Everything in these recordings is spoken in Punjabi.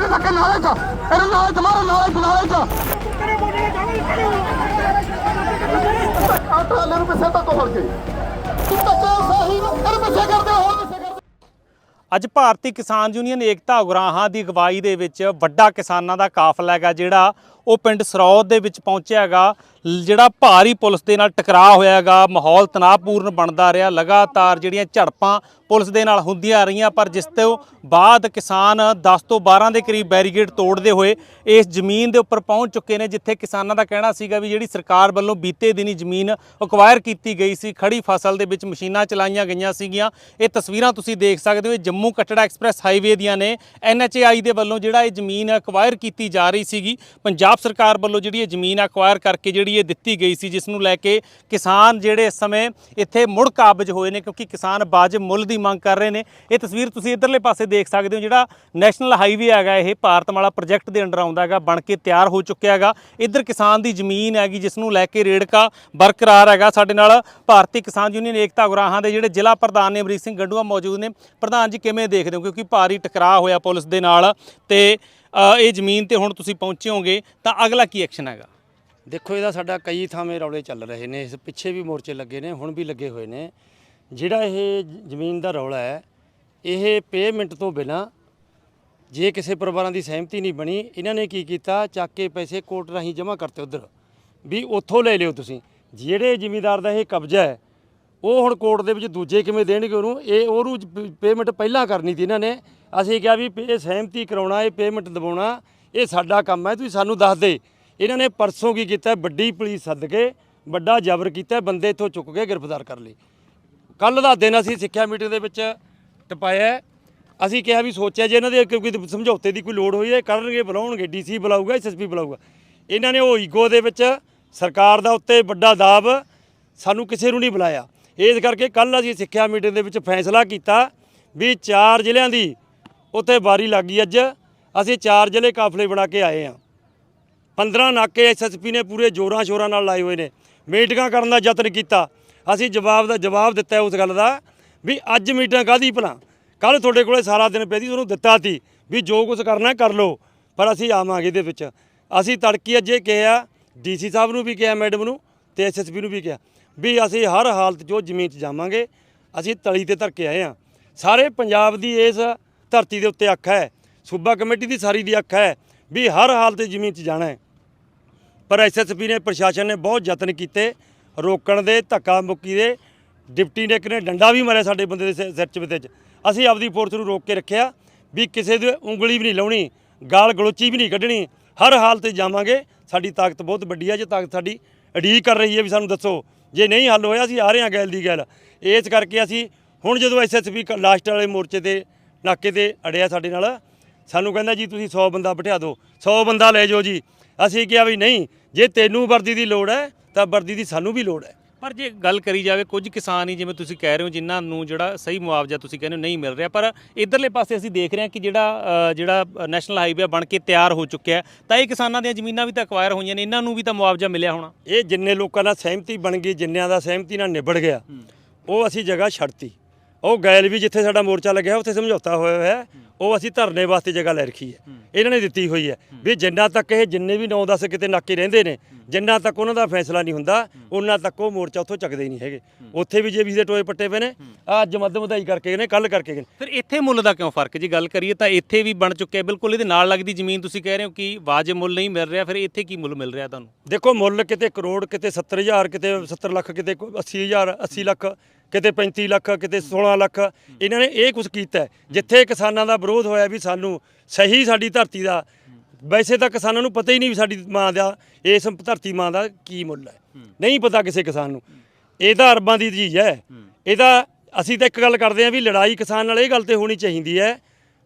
ਮਾਰ ਕੇ ਧੱਕੇ ਨਾਲੇ ਚ ਇਹਨੂੰ ਨਾਲੇ ਚ ਮਾਰੋ ਨਾਲੇ ਚ ਨੂੰ ਪਿੱਛੇ ਤੱਕ ਹੋਰ ਕੇ ਧੱਕੇ ਸਹੀ ਨੂੰ ਫਿਰ ਪਿੱਛੇ ਕਰਦੇ ਹੋਰ ਪਿੱਛੇ ਕਰਦੇ ਅੱਜ ਭਾਰਤੀ ਕਿਸਾਨ ਯੂਨੀਅਨ ਏਕਤਾ ਉਗਰਾਹਾਂ ਦੀ ਅਗਵਾਈ ਦੇ ਵਿੱਚ ਵੱਡਾ ਕਿਸਾਨਾਂ ਦਾ ਕਾਫਲਾ ਹੈਗਾ ਜਿਹੜਾ ਉਹ ਪਿੰਡ ਸਰੌਦ ਦੇ ਵਿੱਚ ਪਹੁੰਚਿਆ ਹੈਗਾ। ਜਿਹੜਾ ਭਾਰੀ ਪੁਲਿਸ ਦੇ ਨਾਲ ਟਕਰਾਅ ਹੋਇਆ ਹੈਗਾ ਮਾਹੌਲ ਤਣਾਅਪੂਰਨ ਬਣਦਾ ਰਿਹਾ, ਲਗਾਤਾਰ ਜਿਹੜੀਆਂ ਝੜਪਾਂ ਪੁਲਿਸ ਦੇ ਨਾਲ ਹੁੰਦੀਆਂ ਰਹੀਆਂ, ਪਰ ਜਿਸ ਤੋਂ ਬਾਅਦ ਕਿਸਾਨ 10 ਤੋਂ 12 ਦੇ ਕਰੀਬ ਬੈਰੀਗੇਡ ਤੋੜਦੇ ਹੋਏ ਇਸ ਜ਼ਮੀਨ ਦੇ ਉੱਪਰ ਪਹੁੰਚ ਚੁੱਕੇ ਨੇ, ਜਿੱਥੇ ਕਿਸਾਨਾਂ ਦਾ ਕਹਿਣਾ ਸੀਗਾ ਵੀ ਜਿਹੜੀ ਸਰਕਾਰ ਵੱਲੋਂ ਬੀਤੇ ਦਿਨੀ ਜ਼ਮੀਨ ਅਕਵਾਇਰ ਕੀਤੀ ਗਈ ਸੀ ਖੜੀ ਫਸਲ ਦੇ ਵਿੱਚ ਮਸ਼ੀਨਾਂ ਚਲਾਈਆਂ ਗਈਆਂ ਸੀਗੀਆਂ। ਇਹ ਤਸਵੀਰਾਂ ਤੁਸੀਂ ਦੇਖ ਸਕਦੇ ਹੋ, ਇਹ ਜੰਮੂ ਕਟੜਾ ਐਕਸਪ੍ਰੈਸ ਹਾਈਵੇ ਦੀਆਂ ਨੇ। ਐਨਐਚਏਆਈ ਦੇ ਵੱਲੋਂ ਜਿਹੜਾ ਇਹ ਜ਼ਮੀਨ ਅਕਵਾਇਰ ਕੀਤੀ ਜਾ ਰਹੀ ਸੀਗੀ, ਪੰਜਾਬ ਸਰਕਾਰ ਵੱਲੋਂ ਜਿਹੜੀ ਇਹ ਜ਼ਮੀਨ ਅਕਵਾਇਰ ਕਰਕੇ ਜਿਹੜੀ ਇਹ ਦਿੱਤੀ ਗਈ ਸੀ, ਜਿਸ ਨੂੰ ਲੈ ਕੇ ਕਿਸਾਨ ਜਿਹੜੇ ਇਸ ਸਮੇਂ ਇੱਥੇ ਮੁੜ ਕਾਬਜ ਹੋਏ ਨੇ, ਕਿਉਂਕਿ ਕਿਸਾਨ ਵਾਜਬ ਮੁੱਲ ਦੀ ਮੰਗ ਕਰ ਰਹੇ ਨੇ। ਇਹ ਤਸਵੀਰ ਤੁਸੀਂ ਇਧਰਲੇ ਪਾਸੇ ਦੇਖ ਸਕਦੇ ਹੋ, ਜਿਹੜਾ ਨੈਸ਼ਨਲ ਹਾਈਵੇ ਹੈਗਾ, ਇਹ ਭਾਰਤਮਾਲਾ ਪ੍ਰੋਜੈਕਟ ਦੇ ਅੰਡਰ ਆਉਂਦਾ ਹੈਗਾ, ਬਣ ਕੇ ਤਿਆਰ ਹੋ ਚੁੱਕਿਆ ਹੈਗਾ। ਇੱਧਰ ਕਿਸਾਨ ਦੀ ਜ਼ਮੀਨ ਹੈਗੀ, ਜਿਸ ਨੂੰ ਲੈ ਕੇ ਰੇੜਕਾ ਬਰਕਰਾਰ ਹੈਗਾ। ਸਾਡੇ ਨਾਲ ਭਾਰਤੀ ਕਿਸਾਨ ਯੂਨੀਅਨ ਏਕਤਾ ਗੁਰਾਹਾਂ ਦੇ ਜਿਹੜੇ ਜ਼ਿਲ੍ਹਾ ਪ੍ਰਧਾਨ ਨੇ, ਅਮਰੀਕ ਸਿੰਘ ਗੰਡੂਆ ਮੌਜੂਦ ਨੇ। ਪ੍ਰਧਾਨ ਜੀ, ਕਿਵੇਂ ਦੇਖਦੇ ਹੋ? ਕਿਉਂਕਿ ਭਾਰੀ ਟਕਰਾਅ ਹੋਇਆ ਪੁਲਿਸ ਦੇ ਨਾਲ ਤੇ ਇਹ ਜ਼ਮੀਨ ਤੇ ਹੁਣ ਤੁਸੀਂ ਪਹੁੰਚੇ ਹੋਗੇ, ਤਾਂ ਅਗਲਾ ਕੀ ਐਕਸ਼ਨ ਹੈਗਾ? ਦੇਖੋ, ਇਹਦਾ ਸਾਡਾ ਕਈ ਥਾਵੇਂ ਰੌਲੇ ਚੱਲ ਰਹੇ ਨੇ, ਇਸ ਪਿੱਛੇ ਵੀ ਮੋਰਚੇ ਲੱਗੇ ਨੇ, ਹੁਣ ਵੀ ਲੱਗੇ ਹੋਏ ਨੇ। ਜਿਹੜਾ ਇਹ ਜ਼ਮੀਨ ਦਾ ਰੌਲਾ ਹੈ, ਇਹ ਪੇਮੈਂਟ ਤੋਂ ਬਿਨਾ ਜੇ ਕਿਸੇ ਪਰਿਵਾਰਾਂ ਦੀ ਸਹਿਮਤੀ ਨਹੀਂ ਬਣੀ, ਇਹਨਾਂ ਨੇ ਕੀ ਕੀਤਾ? ਚੱਕ ਕੇ ਪੈਸੇ ਕੋਰਟ ਰਾਹੀਂ ਜਮ੍ਹਾਂ ਕਰਤੇ ਉਧਰ। ਵੀ ਉੱਥੋਂ ਲੈ ਲਿਓ ਤੁਸੀਂ। ਜਿਹੜੇ ਜ਼ਿਮੀਂਦਾਰ ਦਾ ਇਹ ਕਬਜ਼ਾ ਹੈ, ਉਹ ਹੁਣ ਕੋਰਟ ਦੇ ਵਿੱਚ ਦੂਜੇ ਕਿਵੇਂ ਦੇਣਗੇ ਉਹਨੂੰ? ਇਹ ਉਹਨੂੰ ਪੇਮੈਂਟ ਪਹਿਲਾਂ ਕਰਨੀ ਸੀ ਇਹਨਾਂ ਨੇ। ਅਸੀਂ ਕਿਹਾ ਵੀ ਇਹ ਸਹਿਮਤੀ ਕਰਾਉਣਾ, ਇਹ ਪੇਮੈਂਟ ਦਿਵਾਉਣਾ ਇਹ ਸਾਡਾ ਕੰਮ ਹੈ, ਤੁਸੀਂ ਸਾਨੂੰ ਦੱਸ ਦੇ। ਇਹਨਾਂ ਨੇ ਪਰਸੋਂ ਕੀ ਕੀਤਾ? ਵੱਡੀ ਪੁਲਿਸ ਸੱਦ ਕੇ, ਵੱਡਾ ਜ਼ਬਰ ਕੀਤਾ, ਬੰਦੇ ਇੱਥੋਂ ਚੁੱਕ ਕੇ ਗ੍ਰਿਫਤਾਰ ਕਰ ਲਏ। ਕੱਲ ਦਾ ਦਿਨ ਅਸੀਂ ਸਿੱਖਿਆ ਮੀਟਿੰਗ ਦੇ ਵਿੱਚ ਟਪਾਇਆ ਅਸੀਂ ਕਿਹਾ ਵੀ ਸੋਚਿਆ ਜੇ ਇਹਨਾਂ ਦੇ ਕਿਉਂਕਿ ਸਮਝੌਤੇ ਦੀ ਕੋਈ ਲੋੜ ਹੋਈ ਹੈ ਕਰਨਗੇ, ਬੁਲਾਉਣਗੇ, ਡੀਸੀ ਬੁਲਾਊਗਾ, ਐਸਐਸਪੀ ਬੁਲਾਊਗਾ। ਇਹਨਾਂ ਨੇ ਉਹ ਈਗੋ ਦੇ ਵਿੱਚ ਸਰਕਾਰ ਦਾ ਉੱਤੇ ਵੱਡਾ ਦਾਬ ਸਾਨੂੰ ਕਿਸੇ ਨੂੰ ਨਹੀਂ ਬੁਲਾਇਆ। ਇਸ ਕਰਕੇ ਕੱਲ ਅਸੀਂ ਸਿੱਖਿਆ ਮੀਟਿੰਗ ਦੇ ਵਿੱਚ ਫੈਸਲਾ ਕੀਤਾ ਵੀ ਚਾਰ ਜ਼ਿਲ੍ਹਿਆਂ ਦੀ ਉੱਤੇ ਵਾਰੀ ਲੱਗੀ ਅੱਜ। ਅਸੀਂ ਚਾਰ ਜ਼ਿਲ੍ਹੇ ਕਾਫਲੇ ਬਣਾ ਕੇ ਆਏ ਹਾਂ। 15 ਨਾਕੇ ਐਸਐਸਪੀ ਨੇ ਪੂਰੇ ਜੋਰਾਂ ਸ਼ੋਰਾਂ ਨਾਲ ਲਾਏ ਹੋਏ ਨੇ। ਮੀਟਿੰਗਾਂ ਕਰਨ ਦਾ ਯਤਨ ਕੀਤਾ। ਅਸੀਂ ਜਵਾਬ ਦਾ ਜਵਾਬ ਦਿੱਤਾ ਉਸ ਗੱਲ ਦਾ ਵੀ ਅੱਜ ਮੀਟਿੰਗ ਕਾਦੀ ਭਲਾ? ਕੱਲ ਤੁਹਾਡੇ ਕੋਲੇ ਸਾਰਾ ਦਿਨ ਪਈ ਸੀ ਤੁਹਾਨੂੰ ਦਿੱਤਾ ਸੀ ਵੀ ਜੋ ਕੁਝ ਕਰਨਾ ਕਰ ਲਓ। ਪਰ ਅਸੀਂ ਆਵਾਂਗੇ ਇਹਦੇ ਵਿੱਚ। ਅਸੀਂ ਤੜਕੀ ਅੱਜ ਇਹ ਕਿਹਾ, ਡੀਸੀ ਸਾਹਿਬ ਨੂੰ ਵੀ ਕਿਹਾ, ਮੈਡਮ ਨੂੰ ਤੇ ਐਸਐਸਪੀ ਨੂੰ ਵੀ ਕਿਹਾ ਵੀ ਅਸੀਂ ਹਰ ਹਾਲਤ 'ਚ ਜੋ ਜ਼ਮੀਨ 'ਚ ਜਾਵਾਂਗੇ। ਅਸੀਂ ਤਲੀ ਤੇ ਧਰ ਕੇ ਆਏ ਹਾਂ। ਸਾਰੇ ਪੰਜਾਬ ਦੀ ਇਸ ਧਰਤੀ ਦੇ ਉੱਤੇ ਅੱਖ ਹੈ। ਸੂਬਾ ਕਮੇਟੀ ਦੀ ਸਾਰੀ ਦੀ ਅੱਖ ਹੈ। ਵੀ ਹਰ ਹਾਲ 'ਤੇ ਜ਼ਮੀਨ 'ਚ ਜਾਣਾ ਹੈ। ਪਰ ਐਸਐਸਪੀ ਨੇ, ਪ੍ਰਸ਼ਾਸਨ ਨੇ ਬਹੁਤ ਯਤਨ ਕੀਤੇ ਰੋਕਣ ਦੇ, ਧੱਕਾ ਮੁੱਕੀ ਦੇ। ਡਿਪਟੀ ਨੇ ਇੱਕ ਨੇ ਡੰਡਾ ਵੀ ਮਾਰਿਆ ਸਾਡੇ ਬੰਦੇ ਦੇ ਸਿ- ਸਿਰ 'ਚ ਵਿੱਚ ਅਸੀਂ ਆਪਦੀ ਫੋਰਸ ਨੂੰ ਰੋਕ ਕੇ ਰੱਖਿਆ ਵੀ ਕਿਸੇ ਦੇ ਉਂਗਲੀ ਵੀ ਨਹੀਂ ਲਾਉਣੀ, ਗਾਲ ਗਲੋਚੀ ਵੀ ਨਹੀਂ ਕੱਢਣੀ। ਹਰ ਹਾਲ 'ਤੇ ਜਾਵਾਂਗੇ। ਸਾਡੀ ਤਾਕਤ ਬਹੁਤ ਵੱਡੀ ਹੈ ਜੇ ਤਾਕਤ ਸਾਡੀ ਅਡੀਕ ਕਰ ਰਹੀ ਹੈ ਵੀ ਸਾਨੂੰ ਦੱਸੋ। ਜੇ ਨਹੀਂ ਹੱਲ ਹੋਇਆ, ਅਸੀਂ ਆ ਰਹੇ ਹਾਂ ਗੈਲ ਦੀ ਗੈਲ। ਇਸ ਕਰਕੇ ਅਸੀਂ ਹੁਣ ਜਦੋਂ ਐਸਐਸਪੀ ਲਾਸਟ ਵਾਲੇ ਮੋਰਚੇ ਤੇ ਨਾਕੇ ਤੇ ਅੜਿਆ ਸਾਡੇ ਨਾਲ ਸਾਨੂੰ ਕਹਿੰਦਾ ਜੀ ਤੁਸੀਂ 100 ਬੰਦਾ ਬਿਠਾ ਦਿਓ 100 ਬੰਦਾ ਲੈ ਜਾਓ ਜੀ। ਅਸੀਂ ਕਿਹਾ ਵੀ ਨਹੀਂ ਜੇ ਤੈਨੂੰ ਵਰਦੀ ਦੀ ਲੋੜ ਹੈ ਤਾਂ ਵਰਦੀ ਦੀ ਸਾਨੂੰ ਵੀ ਲੋੜ ਹੈ। ਪਰ ਜੇ ਗੱਲ ਕਰੀ ਜਾਵੇ ਕੁਝ ਕਿਸਾਨ ਹੀ ਜਿਵੇਂ ਤੁਸੀਂ ਕਹਿ ਰਹੇ ਹੋ ਜਿਨ੍ਹਾਂ ਨੂੰ ਜਿਹੜਾ ਸਹੀ ਮੁਆਵਜ਼ਾ ਤੁਸੀਂ ਕਹਿੰਦੇ ਹੋ ਨਹੀਂ ਮਿਲ ਰਿਹਾ। ਪਰ ਇਧਰਲੇ ਪਾਸੇ ਅਸੀਂ ਦੇਖ ਰਹੇ ਹਾਂ ਕਿ ਜਿਹੜਾ ਜਿਹੜਾ ਨੈਸ਼ਨਲ ਹਾਈਵੇ ਬਣ ਕੇ ਤਿਆਰ ਹੋ ਚੁੱਕਿਆ ਤਾਂ ਇਹ ਕਿਸਾਨਾਂ ਦੀਆਂ ਜ਼ਮੀਨਾਂ ਵੀ ਤਾਂ ਅਕਵਾਇਰ ਹੋਈਆਂ ਨੇ ਇਹਨਾਂ ਨੂੰ ਵੀ ਤਾਂ ਮੁਆਵਜ਼ਾ ਮਿਲਿਆ ਹੋਣਾ। ਇਹ ਜਿੰਨੇ ਲੋਕਾਂ ਨਾਲ ਸਹਿਮਤੀ ਬਣ ਗਈ ਜਿੰਨਿਆਂ ਦਾ ਸਹਿਮਤੀ ਨਾਲ ਨਿਬੜ ਗਿਆ ਉਹ ਅਸੀਂ ਜਗ੍ਹਾ ਛੱਡਤੀ। ਉਹ ਗੈਲ ਵੀ ਜਿੱਥੇ ਸਾਡਾ ਮੋਰਚਾ ਲੱਗਿਆ ਉੱਥੇ ਸਮਝੌਤਾ ਹੋਇਆ ਹੋਇਆ ਹੈ। ਉਹ ਅਸੀਂ ਧਰਨੇ ਵਾਸਤੇ ਜਗ੍ਹਾ ਲੈ ਰੱਖੀ ਹੈ। ਇਹਨਾਂ ਨੇ ਦਿੱਤੀ ਹੋਈ ਹੈ। ਵੀ ਜਿੰਨਾ ਤੱਕ ਇਹ ਜਿੰਨੇ ਵੀ 9-10 ਕਿਤੇ ਨਾਕੇ ਰਹਿੰਦੇ ਨੇ ਜਿੰਨਾ ਤੱਕ ਉਹਨਾਂ ਦਾ ਫੈਸਲਾ ਨਹੀਂ ਹੁੰਦਾ ਉਹਨਾਂ ਤੱਕ ਉਹ ਮੋਰਚਾ ਉੱਥੋਂ ਚੱਕਦੇ ਹੀ ਨਹੀਂ ਹੈਗੇ। ਉੱਥੇ ਵੀ ਜੇ ਵੀ ਦੇ ਟੋਏ ਪੱਟੇ ਪਏ ਨੇ ਅੱਜ ਮੱਧ ਵਧਾਈ ਕਰਕੇ ਨੇ ਕੱਲ ਕਰਕੇ ਗਏ ਨੇ। ਫਿਰ ਇੱਥੇ ਮੁੱਲ ਦਾ ਕਿਉਂ ਫ਼ਰਕ? ਜੀ ਗੱਲ ਕਰੀਏ ਤਾਂ ਇੱਥੇ ਵੀ ਬਣ ਚੁੱਕਿਆ ਬਿਲਕੁਲ ਇਹਦੇ ਨਾਲ ਲੱਗਦੀ ਜ਼ਮੀਨ ਤੁਸੀਂ ਕਹਿ ਰਹੇ ਹੋ ਕਿ ਵਾਜਬ ਮੁੱਲ ਨਹੀਂ ਮਿਲ ਰਿਹਾ ਫਿਰ ਇੱਥੇ ਕੀ ਮੁੱਲ ਮਿਲ ਰਿਹਾ ਤੁਹਾਨੂੰ? ਦੇਖੋ ਮੁੱਲ ਕਿਤੇ ਕਰੋੜ ਕਿਤੇ 70000 ਕਿਤੇ 70 ਲੱਖ ਕਿਤੇ ਕੋਈ 80000 80 ਲੱਖ ਕਿਤੇ 35 ਲੱਖ ਕਿਤੇ 16 ਲੱਖ। ਇਹਨਾਂ ਨੇ ਇਹ ਕੁਝ ਕੀਤਾ। ਜਿੱਥੇ ਕਿਸਾਨਾਂ ਦਾ ਵਿਰੋਧ ਹੋਇਆ ਵੀ ਸਾਨੂੰ ਸਹੀ ਸਾਡੀ ਧਰਤੀ ਦਾ। ਵੈਸੇ ਤਾਂ ਕਿਸਾਨਾਂ ਨੂੰ ਪਤਾ ਹੀ ਨਹੀਂ ਵੀ ਸਾਡੀ ਮਾਂ ਦਾ ਇਸ ਧਰਤੀ ਮਾਂ ਦਾ ਕੀ ਮੁੱਲ ਹੈ। ਨਹੀਂ ਪਤਾ ਕਿਸੇ ਕਿਸਾਨ ਨੂੰ। ਇਹ ਤਾਂ ਅਰਬਾਂ ਦੀ ਚੀਜ਼ ਹੈ। ਇਹਦਾ ਅਸੀਂ ਤਾਂ ਇੱਕ ਗੱਲ ਕਰਦੇ ਹਾਂ ਵੀ ਲੜਾਈ ਕਿਸਾਨ ਨਾਲ ਇਹ ਗੱਲ ਤੇ ਹੋਣੀ ਚਾਹੀਦੀ ਹੈ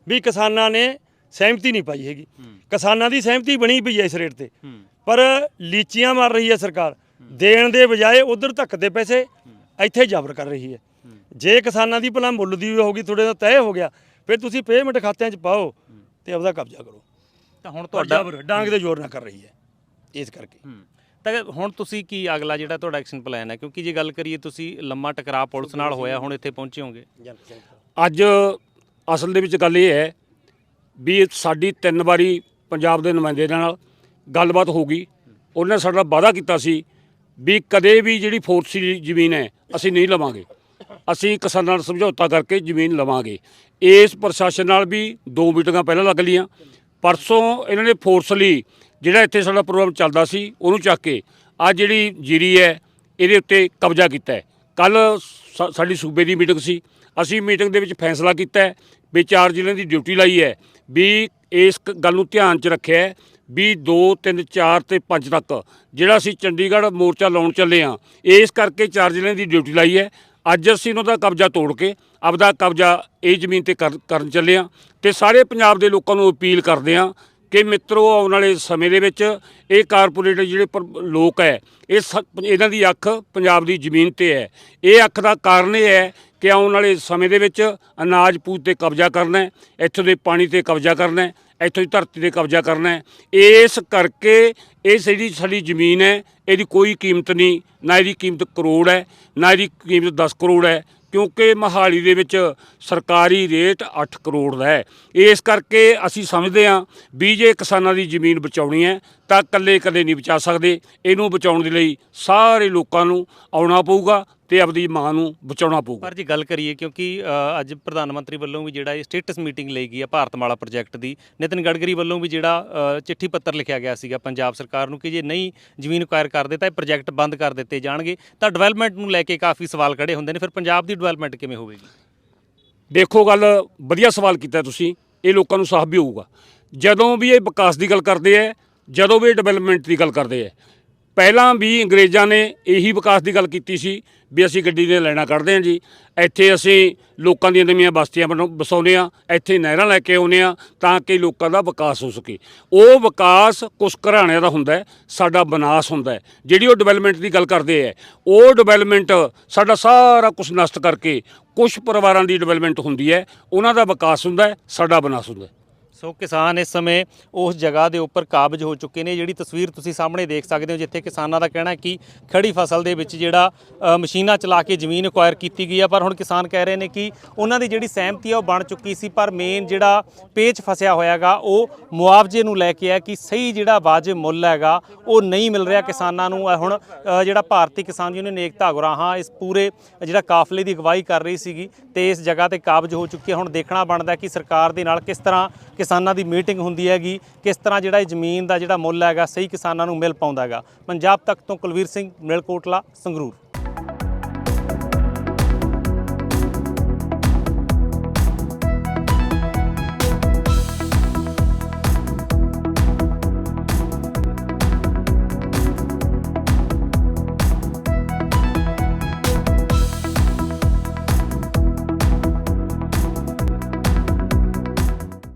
ਵੀ ਕਿਸਾਨਾਂ ਨੇ ਸਹਿਮਤੀ ਨਹੀਂ ਪਾਈ ਹੈਗੀ। ਕਿਸਾਨਾਂ ਦੀ ਸਹਿਮਤੀ ਬਣੀ ਪਈ ਹੈ ਇਸ ਰੇਟ ਤੇ। ਪਰ ਲੀਚੀਆਂ ਮਾਰ ਰਹੀ ਹੈ ਸਰਕਾਰ। ਦੇਣ ਦੇ ਬਜਾਏ ਉਧਰ ਧੱਕਦੇ ਪੈਸੇ ਇੱਥੇ ਜ਼ਬਰ ਕਰ ਰਹੀ ਹੈ। ਜੇ ਕਿਸਾਨਾਂ ਦੀ ਭਲਾ ਮੁੱਲ ਦੀ ਹੋਗੀ ਤੁਹਾਡੇ ਦਾ ਤੈਅ ਹੋ ਗਿਆ ਫਿਰ ਤੁਸੀਂ ਪੇਮੈਂਟ ਖਾਤਿਆਂ 'ਚ ਪਾਓ ਤੇ ਆਪਦਾ ਕਬਜ਼ਾ ਕਰੋ। ਤਾਂ ਹੁਣ ਤੁਹਾਡਾ ਡਾਂਗ ਦੇ ਜ਼ੋਰ ਨਾਲ ਕਰ ਰਹੀ ਹੈ ਇਸ ਕਰਕੇ। ਤਾਂ ਹੁਣ ਤੁਸੀਂ ਕੀ ਅਗਲਾ ਜਿਹੜਾ ਤੁਹਾਡਾ ਐਕਸ਼ਨ ਪਲਾਨ ਹੈ? ਕਿਉਂਕਿ ਜੇ ਗੱਲ ਕਰੀਏ ਤੁਸੀਂ ਲੰਮਾ ਟਕਰਾਅ ਪੁਲਿਸ ਨਾਲ ਹੋਇਆ ਹੁਣ ਇੱਥੇ ਪਹੁੰਚੇ ਹੋਗੇ। ਅੱਜ ਅਸਲ ਦੇ ਵਿੱਚ ਗੱਲ ਇਹ ਹੈ ਵੀ ਸਾਡੀ ਤਿੰਨ ਵਾਰੀ ਪੰਜਾਬ ਦੇ ਨੁਮਾਇੰਦੇ ਨਾਲ ਗੱਲਬਾਤ ਹੋ ਗਈ। ਉਹਨੇ ਸਾਡਾ ਵਾਅਦਾ ਕੀਤਾ ਸੀ ਵੀ ਕਦੇ ਵੀ ਜਿਹੜੀ ਫੋਰਸੀ ਜ਼ਮੀਨ ਹੈ ਅਸੀਂ ਨਹੀਂ ਲਵਾਂਗੇ। ਅਸੀਂ ਕਿਸਾਨਾਂ ਨਾਲ ਸਮਝੌਤਾ ਕਰਕੇ ਜ਼ਮੀਨ ਲਵਾਂਗੇ। ਇਸ ਪ੍ਰਸ਼ਾਸਨ ਨਾਲ ਵੀ ਦੋ ਮੀਟਿੰਗਾਂ ਪਹਿਲਾਂ ਲੱਗ ਲੀਆਂ ਪਰਸੋਂ ਇਹਨਾਂ ਨੇ ਫੋਰਸਲੀ ਜਿਹੜਾ ਇੱਥੇ ਸਾਡਾ ਪ੍ਰੋਗਰਾਮ ਚੱਲਦਾ ਸੀ, ਉਹਨੂੰ ਚੱਕ ਕੇ ਆ ਜਿਹੜੀ ਜੀਰੀ ਹੈ, ਇਹਦੇ ਉੱਤੇ ਕਬਜ਼ਾ ਕੀਤਾ ਹੈ। ਕੱਲ ਸਾਡੀ ਸੂਬੇ ਦੀ ਮੀਟਿੰਗ ਸੀ। ਅਸੀਂ ਮੀਟਿੰਗ ਦੇ ਵਿੱਚ ਫੈਸਲਾ ਕੀਤਾ ਵੀ ਚਾਰ ਜ਼ਿਲ੍ਹਿਆਂ ਦੀ ਡਿਊਟੀ ਲਾਈ ਹੈ, ਵੀ ਇਸ ਗੱਲ ਨੂੰ ਧਿਆਨ 'ਚ ਰੱਖਿਆ ਵੀ 2 3 4 ਤੇ 5 ਤੱਕ ਜਿਹੜਾ ਅਸੀਂ ਚੰਡੀਗੜ੍ਹ ਮੋਰਚਾ ਲਾਉਣ ਚੱਲੇ ਆ ਇਸ ਕਰਕੇ ਚਾਰ ਜ਼ਿਲ੍ਹਿਆਂ ਦੀ ਡਿਊਟੀ ਲਾਈ ਹੈ। ਅੱਜ ਅਸੀਂ ਉਹਨਾਂ ਦਾ ਕਬਜ਼ਾ ਤੋੜ ਕੇ ਆਪਦਾ ਕਬਜ਼ਾ ਇਹ ਜ਼ਮੀਨ ਤੇ ਕਰ- ਕਰਨ ਚੱਲੇ ਆ ਤੇ ਸਾਰੇ ਪੰਜਾਬ ਦੇ ਲੋਕਾਂ ਨੂੰ ਅਪੀਲ ਕਰਦੇ ਆ ਕਿ ਮਿੱਤਰੋ ਆਉਣ ਵਾਲੇ ਸਮੇਂ ਦੇ ਵਿੱਚ ਇਹ ਕਾਰਪੋਰੇਟ ਜਿਹੜੇ ਪਰ- ਲੋਕ ਹੈ, ਇਹ ਸ- ਇਹਨਾਂ ਦੀ ਅੱਖ ਪੰਜਾਬ ਦੀ ਜ਼ਮੀਨ ਤੇ ਹੈ। ਇਹ ਅੱਖ ਦਾ ਕਾਰਨ ਇਹ ਹੈ ਕਿ ਆਉਣ ਵਾਲੇ ਸਮੇਂ ਦੇ ਵਿੱਚ ਅਨਾਜ ਪੂਜ ਤੇ ਕਬਜ਼ਾ ਕਰਨਾ ਹੈ, ਇੱਥੋਂ ਦੇ ਪਾਣੀ ਤੇ ਕਬਜ਼ਾ ਕਰਨਾ ਹੈ ਇੱਥੋਂ ਦੀ ਧਰਤੀ ਤੇ ਕਬਜ਼ਾ ਕਰਨਾ ਹੈ। ਇਸ ਕਰਕੇ ਇਹ ਜਿਹੜੀ ਸਾਡੀ ਜ਼ਮੀਨ ਹੈ, ਇਹਦੀ ਕੋਈ ਕੀਮਤ ਨਹੀਂ, ਨਾ ਇਹਦੀ ਕੀਮਤ ਕਰੋੜ ਹੈ, ਨਾ ਇਹਦੀ ਕੀਮਤ 10 ਕਰੋੜ ਹੈ, ਕਿਉਂਕਿ ਮਹਾਲੀ ਦੇ ਵਿੱਚ ਸਰਕਾਰੀ ਰੇਟ 8 ਕਰੋੜ ਦਾ ਹੈ। ਇਸ ਕਰਕੇ ਅਸੀਂ ਸਮਝਦੇ ਹਾਂ ਵੀ ਜੇ ਕਿਸਾਨਾਂ ਦੀ ਜ਼ਮੀਨ ਬਚਾਉਣੀ ਹੈ, ਤਾਂ ਇਕੱਲੇ ਇਕੱਲੇ ਨਹੀਂ ਬਚਾ ਸਕਦੇ। ਇਹਨੂੰ ਬਚਾਉਣ ਦੇ ਲਈ ਸਾਰੇ ਲੋਕਾਂ ਨੂੰ ਆਉਣਾ ਪਊਗਾ। ਤੇ ਆਪਦੀ ਮਾਂ ਨੂੰ ਬਚਾਉਣਾ ਪਊਗਾ। ਪਰ ਜੇ ਗੱਲ ਕਰੀਏ ਕਿਉਂਕਿ ਅ, ਅੱਜ ਪ੍ਰਧਾਨ ਮੰਤਰੀ ਵੱਲੋਂ ਵੀ ਜਿਹੜਾ ਇਹ ਸਟੇਟਸ ਮੀਟਿੰਗ ਲਈ ਗਈ ਹੈ ਭਾਰਤਮਾਲਾ ਪ੍ਰੋਜੈਕਟ ਦੀ ਨਿਤਿਨ ਗਡਕਰੀ ਵੱਲੋਂ ਵੀ ਜਿਹੜਾ ਅ, ਚਿੱਠੀ ਪੱਤਰ ਲਿਖਿਆ ਗਿਆ ਸੀਗਾ ਪੰਜਾਬ ਸਰਕਾਰ ਨੂੰ ਕਿ ਜੇ ਨਹੀਂ ਜ਼ਮੀਨ ਅਕਵਾਇਰ ਕਰਦੇ ਤਾਂ ਇਹ ਪ੍ਰੋਜੈਕਟ ਬੰਦ ਕਰ ਦਿੱਤੇ ਜਾਣਗੇ। ਤਾਂ ਡਿਵੈਲਪਮੈਂਟ ਨੂੰ ਲੈ ਕੇ ਕਾਫੀ ਸਵਾਲ ਖੜੇ ਹੁੰਦੇ ਨੇ ਫਿਰ ਪੰਜਾਬ ਦੀ ਡਿਵੈਲਪਮੈਂਟ ਕਿਵੇਂ ਹੋਵੇਗੀ? ਦੇਖੋ ਗੱਲ ਵਧੀਆ ਸਵਾਲ ਕੀਤਾ ਤੁਸੀਂ ਇਹ ਲੋਕਾਂ ਨੂੰ ਸਾਫ਼ ਵੀ ਹੋਊਗਾ। ਜਦੋਂ ਵੀ ਇਹ ਵਿਕਾਸ ਦੀ ਗੱਲ ਕਰਦੇ ਐ ਜਦੋਂ ਵੀ ਇਹ ਡਿਵੈਲਪਮੈਂਟ ਦੀ ਗੱਲ ਕਰਦੇ ਐ ਪਹਿਲਾਂ ਵੀ ਅੰਗਰੇਜ਼ਾਂ ਨੇ ਇਹੀ ਵਿਕਾਸ ਦੀ ਗੱਲ ਕੀਤੀ ਸੀ ਵੀ ਅਸੀਂ ਗੱਡੀ ਦੇ ਲੈਣਾ ਕੱਢਦੇ ਹਾਂ ਜੀ। ਇੱਥੇ ਅਸੀਂ ਲੋਕਾਂ ਦੀਆਂ ਨਵੀਆਂ ਬਸਤੀਆਂ ਬਣਾਉ- ਵਸਾਉਂਦੇ ਹਾਂ, ਇੱਥੇ ਨਹਿਰਾਂ ਲੈ ਕੇ ਆਉਂਦੇ ਹਾਂ ਤਾਂ ਕਿ ਲੋਕਾਂ ਦਾ ਵਿਕਾਸ ਹੋ ਸਕੇ। ਉਹ ਵਿਕਾਸ ਕੁਛ ਘਰਾਣਿਆਂ ਦਾ ਹੁੰਦਾ ਸਾਡਾ ਵਿਨਾਸ਼ ਹੁੰਦਾ ਜਿਹੜੀ ਉਹ ਡਿਵੈਲਪਮੈਂਟ ਦੀ ਗੱਲ ਕਰਦੇ ਐ ਉਹ ਡਿਵੈਲਪਮੈਂਟ ਸਾਡਾ ਸਾਰਾ ਕੁਝ ਨਸ਼ਟ ਕਰਕੇ ਕੁਝ ਪਰਿਵਾਰਾਂ ਦੀ ਡਿਵੈਲਪਮੈਂਟ ਹੁੰਦੀ ਹੈ, ਉਹਨਾਂ ਦਾ ਵਿਕਾਸ ਹੁੰਦਾ ਸਾਡਾ ਵਿਨਾਸ਼ ਹੁੰਦਾ ਸੋ ਕਿਸਾਨ ਇਸ ਸਮੇਂ ਉਸ ਜਗ੍ਹਾ ਦੇ ਉੱਪਰ ਕਾਬਜ ਹੋ ਚੁੱਕੇ ਨੇ ਜਿਹੜੀ ਤਸਵੀਰ ਤੁਸੀਂ ਸਾਹਮਣੇ ਦੇਖ ਸਕਦੇ ਹੋ ਜਿੱਥੇ ਕਿਸਾਨਾਂ ਦਾ ਕਹਿਣਾ ਹੈ ਕਿ ਖੜੀ ਫਸਲ ਦੇ ਵਿੱਚ ਜਿਹੜਾ ਅ, ਮਸ਼ੀਨਾਂ ਚਲਾ ਕੇ ਜ਼ਮੀਨ ਅਕਵਾਇਰ ਕੀਤੀ ਗਈ ਹੈ ਪਰ ਹੁਣ ਕਿਸਾਨ ਕਹਿ ਰਹੇ ਨੇ ਕਿ ਉਹਨਾਂ ਦੀ ਜਿਹੜੀ ਸਹਿਮਤੀ ਆ ਉਹ ਬਣ ਚੁੱਕੀ ਸੀ ਪਰ ਮੇਨ ਜਿਹੜਾ ਪੇਚ ਫਸਿਆ ਹੋਇਆਗਾ ਉਹ ਮੁਆਵਜ਼ੇ ਨੂੰ ਲੈ ਕੇ ਹੈ ਕਿ ਸਹੀ ਜਿਹੜਾ ਵਾਜਬ ਮੁੱਲ ਹੈਗਾ ਉਹ ਨਹੀਂ ਮਿਲ ਰਿਹਾ ਕਿਸਾਨਾਂ ਨੂੰ। ਇਹ ਹੁਣ ਅ, ਜਿਹੜਾ ਭਾਰਤੀ ਕਿਸਾਨ ਯੂਨੀਅਨ ਏਕਤਾ ਗੁਰਾਹਾਂ ਇਸ ਪੂਰੇ ਜਿਹੜਾ ਕਾਫਲੇ ਦੀ ਅਗਵਾਈ ਕਰ ਰਹੀ ਸੀਗੀ ਤੇ ਇਸ ਜਗ੍ਹਾ ਤੇ ਕਾਬਜ ਹੋ ਚੁੱਕੀ ਹੈ। ਹੁਣ ਦੇਖਣਾ ਬਣਦਾ ਕਿ ਸਰਕਾਰ ਦੇ ਨਾਲ ਕਿਸ ਤਰ੍ਹਾਂ ਕਿਸਾਨਾਂ ਕਿਸਾਨਾਂ ਦੀ ਮੀਟਿੰਗ ਹੁੰਦੀ ਹੈਗੀ, ਕਿਸ ਤਰ੍ਹਾਂ ਜਿਹੜਾ ਇਹ ਜ਼ਮੀਨ ਦਾ ਜਿਹੜਾ ਮੁੱਲ ਹੈਗਾ, ਸਹੀ ਕਿਸਾਨਾਂ ਨੂੰ ਮਿਲ ਪਾਉਂਦਾ ਹੈਗਾ। ਪੰਜਾਬ ਤੱਕ ਤੋਂ ਕੁਲਵੀਰ ਸਿੰਘ ਮਿਲਕੋਟਲਾ ਸੰਗਰੂਰ।